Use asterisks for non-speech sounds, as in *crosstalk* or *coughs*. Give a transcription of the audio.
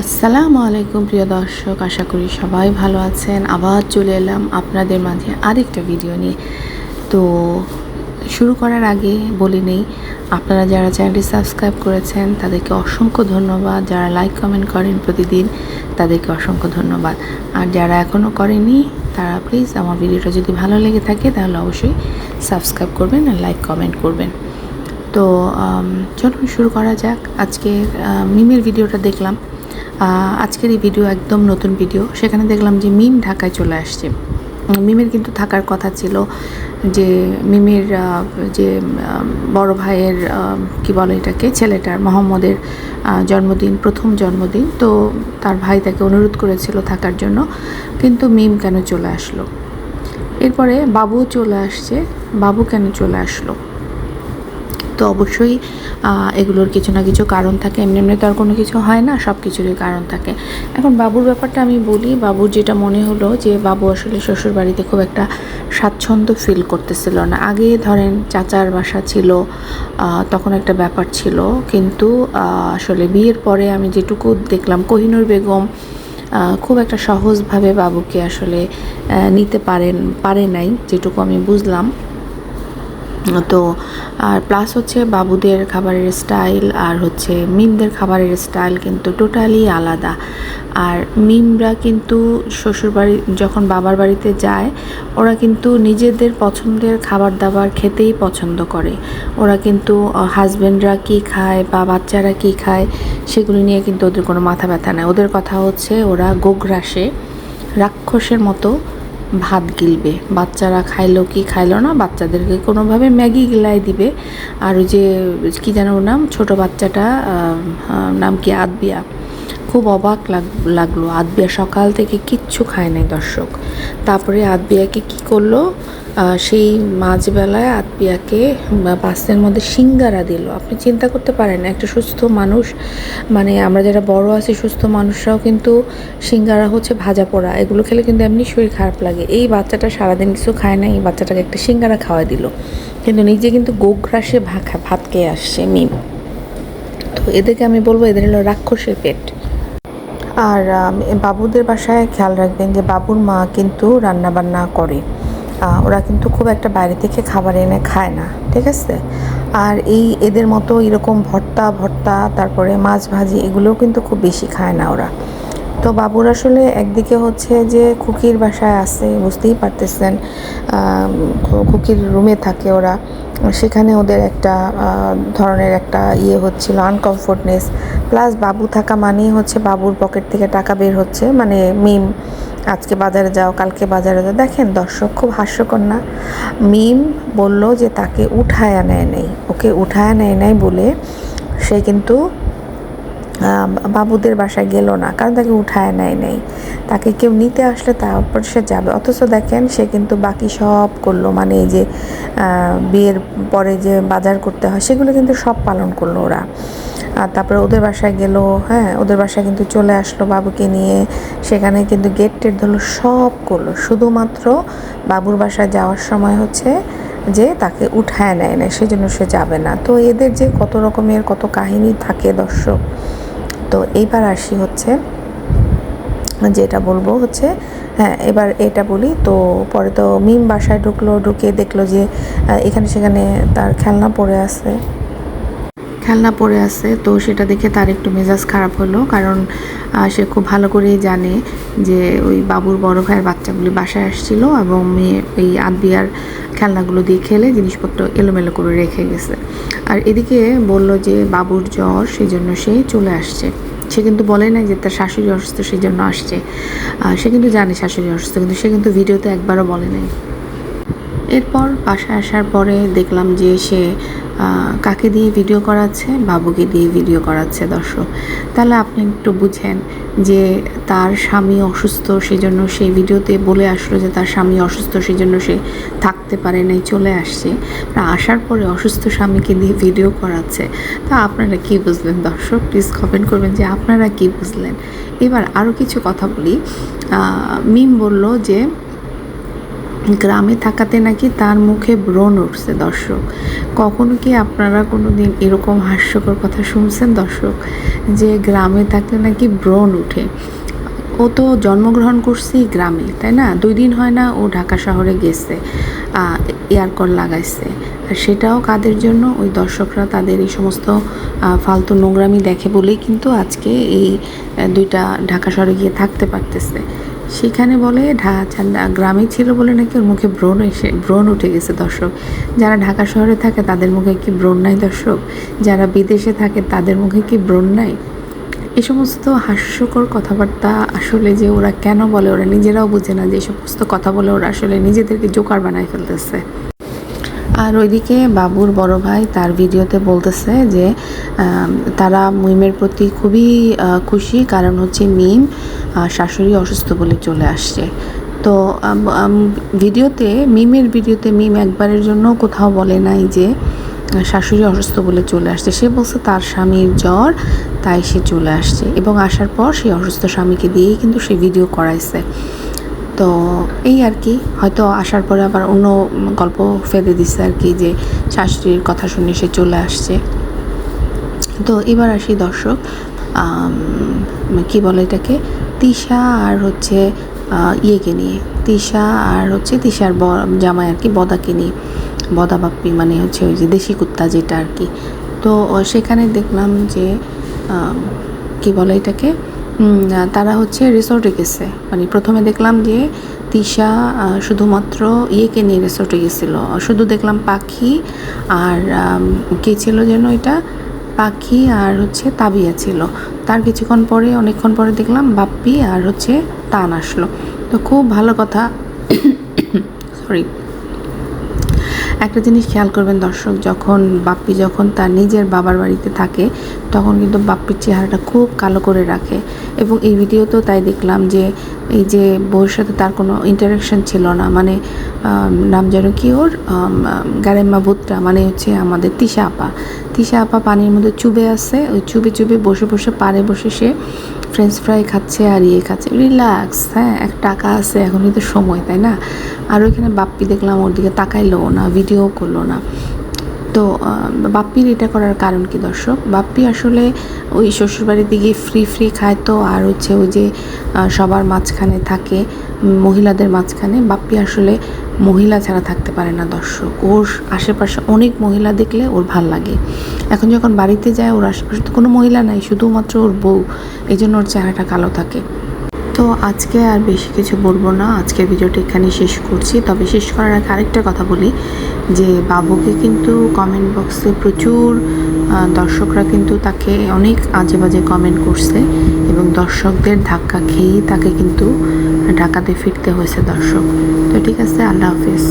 আসসালামু আলাইকুম, প্রিয় দর্শক। আশা করি সবাই ভালো আছেন। আবার চলে এলাম আপনাদের মাঝে আরেকটা ভিডিও নিয়ে। তো শুরু করার আগে বলি নেই, আপনারা যারা চ্যানেলটি সাবস্ক্রাইব করেছেন, তাদেরকে অসংখ্য ধন্যবাদ। যারা লাইক কমেন্ট করেন প্রতিদিন, তাদেরকে অসংখ্য ধন্যবাদ। আর যারা এখনও করেনি তারা প্লিজ আমার ভিডিওটা যদি ভালো লেগে থাকে, তাহলে অবশ্যই সাবস্ক্রাইব করবেন আর লাইক কমেন্ট করবেন। তো চলুন শুরু করা যাক। আজকে মিমের ভিডিওটা দেখলাম। আজকের এই ভিডিও একদম নতুন ভিডিও সেখানে দেখলাম যে মিম ঢাকায় চলে আসছে। মিমের কিন্তু থাকার কথা ছিল যে মিমের যে বড় ভাইয়ের কি বলে এটাকে ছেলেটার মোহাম্মদের জন্মদিন, প্রথম জন্মদিন। তো তার ভাই তাকে অনুরোধ করেছিল থাকার জন্য, কিন্তু মিম কেন চলে আসলো? এরপরে বাবু চলে আসছে। বাবু কেন চলে আসলো? তো অবশ্যই এগুলোর কিছু না কিছু কারণ থাকে। এমনি এমনি তো আর কোনো কিছু হয় না, সব কিছুরই কারণ থাকে। এখন বাবুর ব্যাপারটা আমি বলি, বাবুর যেটা মনে হলো যে বাবু আসলে শ্বশুর বাড়িতে খুব একটা স্বাচ্ছন্দ্য ফিল করতেছিল না। আগে ধরেন চাচার বাসা ছিল তখন একটা ব্যাপার ছিল। কিন্তু আসলে বিয়ের পরে আমি যেটুকু দেখলাম, কোহিনুর বেগম খুব একটা সহজভাবে বাবুকে আসলে নিতে পারেন, পারে নাই, যেটুকু আমি বুঝলাম। তো, আর প্লাস হচ্ছে বাবুদের খাবারের স্টাইল আর হচ্ছে মিমদের খাবারের স্টাইল কিন্তু টোটালি আলাদা। আর মিমরা কিন্তু শ্বশুরবাড়ি, যখন বাবার বাড়িতে যায়, ওরা কিন্তু নিজেদের পছন্দের খাবার দাবার খেতেই পছন্দ করে। ওরা কিন্তু হাজব্যান্ডরা কী খায় বা বাচ্চারা কী খায়, সেগুলি নিয়ে কিন্তু ওদের কোনো মাথা ব্যথা নেই। ওদের কথা হচ্ছে, ওরা গোগ্রাসে, রাক্ষসের মতো ভাত গিলবে। বাচ্চারা খাইলো কি খাইলো না, বাচ্চাদেরকে কোনোভাবে ম্যাগি গিলাই দিবে। আর ওই যে, কি জানো নাম? ছোট বাচ্চাটা নাম কি? আদবিয়া। খুব অবাক লাগ, লাগল। আদবিয়া সকাল থেকে কিচ্ছু খায় নাই দর্শক। তারপরে আদবিয়াকে কি করল? সেই মাঝবেলায় আদবিয়াকে বাসের মধ্যে সিঙ্গারা দিল। আপনি চিন্তা করতে পারেন, একটা সুস্থ মানুষ মানে আমরা যারা বড় আছি, সুস্থ মানুষরাও কিন্তু সিঙ্গারা হচ্ছে ভাজা পোড়া। এগুলো খেলে কিন্তু এমনি শরীর খারাপ লাগে। এই বাচ্চাটা সারাদিন কিছু খায় না এই বাচ্চাটাকে একটা সিঙ্গারা খাওয়া দিল। কিন্তু নিজে কিন্তু গোগ্রাসে ভাত খেয়ে আসছে, মিম। তো এদেরকে আমি বলব, এদের হলো রাক্ষসের পেট। আর বাবুদের বাসায় খেয়াল রাখবেন যে বাবুর মা কিন্তু রান্না বান্না করে ওরা কিন্তু খুব একটা বাইরে থেকে খাবার এনে খায় না, ঠিক আছে? আর এই এদের মতো এরকম ভর্তা ভর্তা, তারপরে মাছ ভাজি এগুলোও কিন্তু খুব বেশি খায় না ওরা। তো বাবুর আসলে একদিকে হচ্ছে যে খুকির বাসায় আছে, বুঝতেই পারতেছেন খুকির রুমে থাকে ওরা। সেখানে ওদের একটা ধরনের একটা ইয়ে হচ্ছিল আনকমফোর্টনেস প্লাস বাবু থাকা মানেই হচ্ছে বাবুর পকেট থেকে টাকা বের হচ্ছে। মানে মিম আজকে বাজারে যাও, কালকে বাজারে যাও। দেখেন, দর্শক খুব হাস্যকর না? মিম বলল যে তাকে উঠায়া নেয় নেই। ওকে উঠায়া নেয় নাই বলে সে কিন্তু বাবুদের বাসায় গেল না, কারণ তাকে উঠায় নেয় নেই। তাকে কেউ নিতে আসলে তারপর সে যাবে। অথচ দেখেন, সে কিন্তু বাকি সব করল মানে এই যে বিয়ের পরে যে বাজার করতে হয়, সেগুলো কিন্তু সব পালন করল ওরা। আর তারপরে ওদের বাসায় গেল হ্যাঁ ওদের বাসায় কিন্তু চলে আসলো বাবুকে নিয়ে। সেখানে কিন্তু গেট টেট ধরলো, সব করল। শুধুমাত্র বাবুর বাসায় যাওয়ার সময় হচ্ছে যে তাকে উঠায় নেয় না সেজন্য সে যাবে না। তো এদের যে কত রকমের কত কাহিনী থাকে দর্শক তো এইবার আসি হচ্ছে, যেটা বলব হচ্ছে হ্যাঁ এবার এটা বলি, তো পরে তো মিম বাসায় ঢুকলো, ঢুকে দেখল যে এখানে সেখানে তার খেলনা পড়ে আছে। খেলনা পড়ে আছে, তো সেটা দেখে তার একটু মেজাজ খারাপ হলো। কারণ সে খুব ভালো করেই জানে যে ওই বাবুর বড় ভাইয়ের বাচ্চাগুলি বাসায় আসছিল এবং মেয়ে ওই আদবিয়ার খেলনাগুলো দিয়ে খেলে জিনিসপত্র এলোমেলো করে রেখে গেছে। আর এদিকে বলল যে বাবুর জ্বর সেই জন্য সে চলে আসছে। সে কিন্তু বলে না যে তার শাশুড়ি অসুস্থ সেই জন্য আসছে সে কিন্তু জানে শাশুড়ি অসুস্থ, কিন্তু সে কিন্তু ভিডিওতে একবারও বলে নাই। এরপর বাসায় আসার পরে দেখলাম যে সে কাকে দিয়ে ভিডিও করাচ্ছে? বাবুকে দিয়ে ভিডিও করাচ্ছে, দর্শক। তাহলে আপনি একটু বুঝেন যে তার স্বামী অসুস্থ, সেজন্য সেই ভিডিওতে বলে আসলো যে তার স্বামী অসুস্থ, সেজন্য সে থাকতে পারে নাই, চলে আসছে। আসার পরে অসুস্থ স্বামীকে দিয়ে ভিডিও করাচ্ছে। তা আপনারা কি বুঝলেন, দর্শক? প্লিজ কমেন্ট করবেন যে আপনারা কি বুঝলেন? এবার আরও কিছু কথা বলি। মিম বলল যে গ্রামে থাকাতে নাকি তার মুখে ব্রণ উঠছে, দর্শক। কখনো কি আপনারা কোনো দিন এরকম হাস্যকর কথা শুনছেন, দর্শক? যে গ্রামে থাকলে নাকি ব্রণ উঠে। ও তো জন্মগ্রহণ করছি গ্রামে, তাই না? দুই দিন হয় না ও ঢাকা শহরে গেছে এয়ারকল লাগাইছে। আর সেটাও কাদের জন্য? ওই দর্শকরা তাদের এই সমস্ত ফালতু নোংরামি দেখে বলেই কিন্তু আজকে এই দুইটা ঢাকা শহরে গিয়ে থাকতে পারতেছে। সেখানে বলে, ঢা- ঠান্ডা- গ্রামে ছিল বলে নাকি ওর মুখে ব্রণ এসে, ব্রণ উঠে গেছে দর্শক। যারা ঢাকা শহরে থাকে তাদের মুখে কি ব্রণ নাই দর্শক? যারা বিদেশে থাকে তাদের মুখে কি ব্রণ নাই? এ সমস্ত হাস্যকর কথাবার্তা আসলে যে ওরা কেন বলে ওরা নিজেরাও বুঝে না যে এই সমস্ত কথা বলে ওরা আসলে নিজেদেরকে জোকার বানায় ফেলতেছে। আর ওইদিকে বাবুর বড় ভাই তার ভিডিওতে বলতেছে যে তারা মিমের প্রতি খুবই খুশি, কারণ হচ্ছে মিম শাশুড়ি অসুস্থ বলে চলে আসছে। তো ভিডিওতে, মিমের ভিডিওতে মিম একবারের জন্য কোথাও বলে নাই যে, শাশুড়ি অসুস্থ বলে চলে আসছে। সে বলছে তার স্বামীর জ্বর, তাই সে চলে আসছে। এবং আসার পর সেই অসুস্থ স্বামীকে দিয়েই কিন্তু সে ভিডিও করাইছে। তো এই আর কি, হয়তো আসার পরে আবার অন্য গল্প ফেলে দিচ্ছে আর কি যে শাশুড়ির কথা শুনে সে চলে আসছে। তো এবার আসি দর্শক কি বলে এটাকে? তিশা আর হচ্ছে ইয়েকে নিয়ে। তিশা আর হচ্ছে তিশার জামাই আর কি বদাকে নিয়ে। বদা বাপ্পি মানে হচ্ছে ওই যে দেশি কুত্তা যেটা আর কি। তো সেখানে দেখলাম যে কি বলে এটাকে? তারা হচ্ছে রিসোর্টে গেছে। মানে প্রথমে দেখলাম যে তিশা শুধুমাত্র ইয়েকে নিয়ে রিসোর্টে গেছিল। শুধু দেখলাম পাখি আর কে ছিল যেন এটা? পাখি আর হচ্ছে তাবিয়া ছিল। তার কিছুক্ষণ পরে, অনেকক্ষণ পরে দেখলাম বাপ্পি আর হচ্ছে তান আসলো। তো খুব ভালো কথা। *coughs* সরি একটা জিনিস খেয়াল করবেন দর্শক, যখন বাপ্পি যখন তার নিজের বাবার বাড়িতে থাকে, তখন কিন্তু বাপ্পির চেহারাটা খুব কালো করে রাখে। এবং এই ভিডিওতেও তাই দেখলাম যে, এই যে বউয়ের সাথে তার কোনো ইন্টারাকশন ছিল না। মানে নাম যেন কি ওর? গারেম্মা ভুতটা মানে হচ্ছে আমাদের তিশা আপা। তিশা আপা পানির মধ্যে চুবে আছে, ওই চুবে চুবে বসে বসে পারে বসে সে ফ্রেঞ্চ ফ্রাই খাচ্ছে আর ইয়ে খাচ্ছে। রিল্যাক্স হ্যাঁ এক টাকা আছে এখনই তো সময়, তাই না? আর ওইখানে বাপ্পি দেখলাম ওর দিকে তাকাইলো না ভিডিও করল না। তো বাপ্পির এটা করার কারণ কি দর্শক? বাপ্পি আসলে ওই শ্বশুরবাড়িতে গিয়ে ফ্রি ফ্রি খায় তো, আর হচ্ছে ওই যে সবার মাঝখানে থাকে, মহিলাদের মাঝখানে। বাপ্পি আসলে মহিলা ছাড়া থাকতে পারে না দর্শক। ওর আশেপাশে অনেক মহিলা দেখলে ওর ভালো লাগে। এখন যখন বাড়িতে যায়, ওর আশেপাশে তো কোনো মহিলা নাই, শুধুমাত্র ওর বউ। এই জন্য ওর চেহারাটা কালো থাকে। আজকে আর বেশি কিছু বলব না। আজকের ভিডিওটা এখানে শেষ করছি। তবে শেষ করার আগে আরেকটা কথা বলি, যে বাবুকে কিন্তু কমেন্ট বক্সে প্রচুর দর্শকরা কিন্তু তাকে অনেক আজে বাজে কমেন্ট করছে এবং দর্শকদের ধাক্কা খেয়েই তাকে কিন্তু ঢাকাতে ফিরতে হয়েছে দর্শক। তো ঠিক আছে, আল্লাহ হাফিজ।